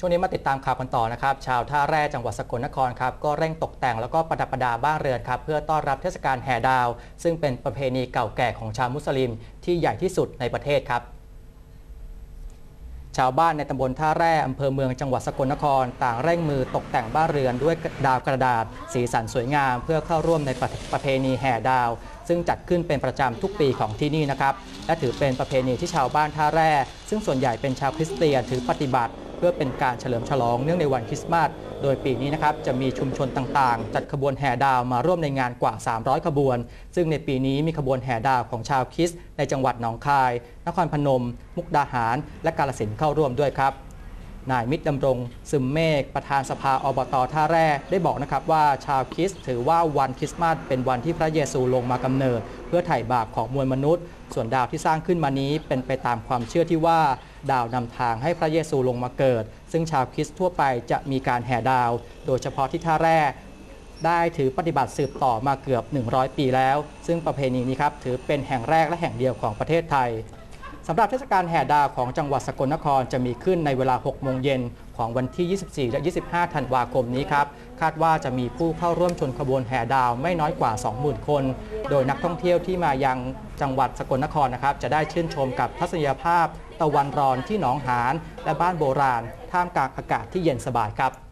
ช่วงนี้มาติดตามข่าวกันต่อนะครับ ชาวท่าแร่จังหวัดสกลนครครับก็เร่งตกแต่งแล้วก็ประดับประดาบ้านเรือนครับเพื่อต้อนรับเทศกาลแห่ดาว ซึ่งเป็นประเพณีเก่าแก่ของชาวมุสลิม ที่ใหญ่ที่สุดในประเทศครับ ชาวบ้านในตำบลท่าแร่อำเภอเมืองจังหวัดสกลนคร ต่างเร่งมือตกแต่งบ้านเรือนด้วยดาวกระดาษ สีสันสวยงาม เพื่อเข้าร่วมในประประเพณีแห่ดาว ซึ่งจัดขึ้นเป็นประจำทุกปีของที่นี่นะครับและถือเป็นประเพณีที่ชาวบ้านท่าแร่ ซึ่งส่วนใหญ่เป็นชาวคริสเตียนถือปฏิบัติ เพื่อเป็นการเฉลิมฉลองเนื่องในวันคริสต์มาส โดยปีนี้นะครับจะมีชุมชนต่างๆ จัดขบวนแห่ดาวมาร่วมในงานกว่า 300 ขบวน ซึ่งในปีนี้มีขบวนแห่ดาวของชาวคริสต์ในจังหวัดหนองคาย นครพนม มุกดาหาร และกาฬสินธุ์เข้าร่วมด้วยครับ นายมิตรดำรง ซึมเมฆประธานสภาอบตท่าแร่ได้บอกนะครับว่าชาวคริสต์ถือว่าวันคริสต์มาสเป็นวันที่พระเยซูลงมากำเนิด เพื่อไถ่บาปของมวลมนุษย์ ส่วนดาวที่สร้างขึ้นมานี้เป็นไปตามความเชื่อที่ว่า ดาวนำทางให้พระเยซูลงมาเกิด ซึ่งชาวคริสต์ทั่วไปจะมีการแห่ดาว โดยเฉพาะที่ท่าแร่ได้ถือปฏิบัติสืบต่อมาเกือบ 100 ปีแล้ว ซึ่งประเพณีนี้ครับถือเป็นแห่งแรกและแห่งเดียวของประเทศไทย สำหรับเทศกาลแห่ดาวของจังหวัดสกลนครจะมีขึ้นในเวลา 6 โมงเย็นของวันที่ 24 และ 25 ธันวาคมนี้ครับ คาดว่าจะมีผู้เข้าร่วมชนขบวนแห่ดาวไม่น้อยกว่า 20,000 คน โดยนักท่องเที่ยวที่มายังจังหวัดสกลนครนะครับ จะได้ชื่นชมกับทัศนียภาพ ตะวันรอนที่หนองหานและบ้านโบราณ ท่ามกลางอากาศที่เย็นสบายครับ